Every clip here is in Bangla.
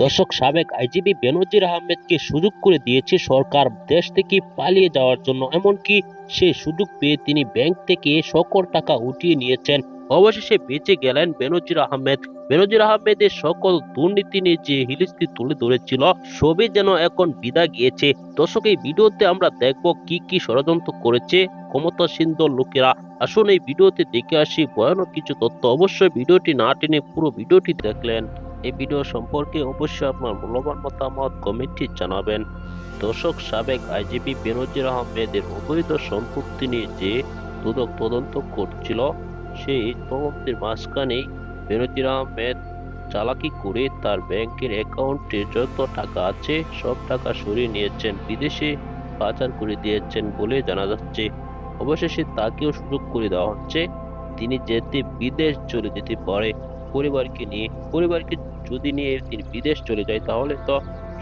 দর্শক সাবেক আইজিপি বেনজির আহমেদকে সুযোগ করে দিয়েছে সরকার দেশ থেকে পালিয়ে যাওয়ার জন্য, এমনকি সে সুযোগ পেয়ে তিনি ব্যাংক থেকে সকল টাকা উঠিয়ে নিয়েছেন। অবশেষে বেঁচে গেলেন বেনজির আহমেদ। বেনজির আহমেদের সকল দুর্নীতি নিয়ে যে হিলিস্তি তুলে ধরেছিল, সবই যেন এখন বিদায় গিয়েছে। দর্শক, এই ভিডিওতে আমরা দেখব কি কি ষড়যন্ত্র করেছে ক্ষমতাসীন লোকেরা। আসুন এই ভিডিওতে দেখে আসি ভয়ানক কিছু তথ্য। অবশ্যই ভিডিওটি না টেনে পুরো ভিডিওটি দেখলেন। এই ভিডিও সম্পর্কে অবশ্যই আপনার মূল্যবান মতামত কমেন্টে জানাবেন। দর্শক, সাবেক আইজিপি বেনজির আহমেদের অবৈধ সম্পত্তি নিয়ে যে দুদক তদন্ত করছিল, সেই তদন্তের মাঝখানেই বেনজির আহমেদ চালাকি করে তার ব্যাংকের অ্যাকাউন্টে যত টাকা আছে, সব টাকা সরিয়ে নিয়েছেন, বিদেশে পাচার করে দিয়েছেন বলে জানা যাচ্ছে। অবশেষে তাকেও সুযোগ করে দেওয়া হচ্ছে। তিনি যেতে বিদেশ চলে যেতে পারে। পরিবারকে নিয়ে, পরিবারকে যদি নিয়ে তিনি বিদেশ চলে যায়, তাহলে তো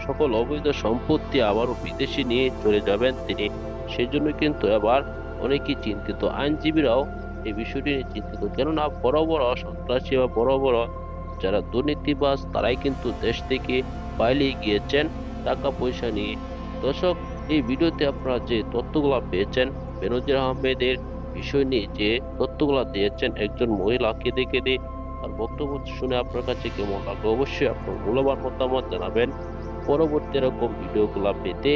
সকল অবৈধ সম্পত্তি আবারও বিদেশে নিয়ে চলে যাবেন তিনি। সেজন্য কিন্তু আবার অনেকেই চিন্তিত। আইনজীবীরাও এই বিষয়টি নিয়ে চিন্তিত। কেননা বড় বড় সন্ত্রাসী বা বড় বড় যারা দুর্নীতিবাজ, তারাই কিন্তু দেশ থেকে পালিয়ে গিয়েছেন টাকা পয়সা নিয়ে। দর্শক, এই ভিডিওতে আপনারা যে তথ্যগুলো পেয়েছেন, বেনজির আহমেদের বিষয় নিয়ে যে তথ্যগুলো দিয়েছেন, একজন মহিলাকে দেখে দিয়ে আর বক্তব্য শুনে আপনার কাছে কেমন লাগল অবশ্যই আপনার মূল্যবান মতামত জানাবেন। পরবর্তী এরকম ভিডিওগুলো পেতে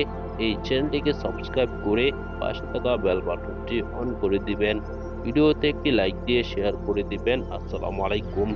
এই চ্যানেলটিকে সাবস্ক্রাইব করে পাশে থাকা বেল বাটনটি অন করে দিবেন। ভিডিওতে একটি লাইক দিয়ে শেয়ার করে দিবেন। আসসালামু আলাইকুম।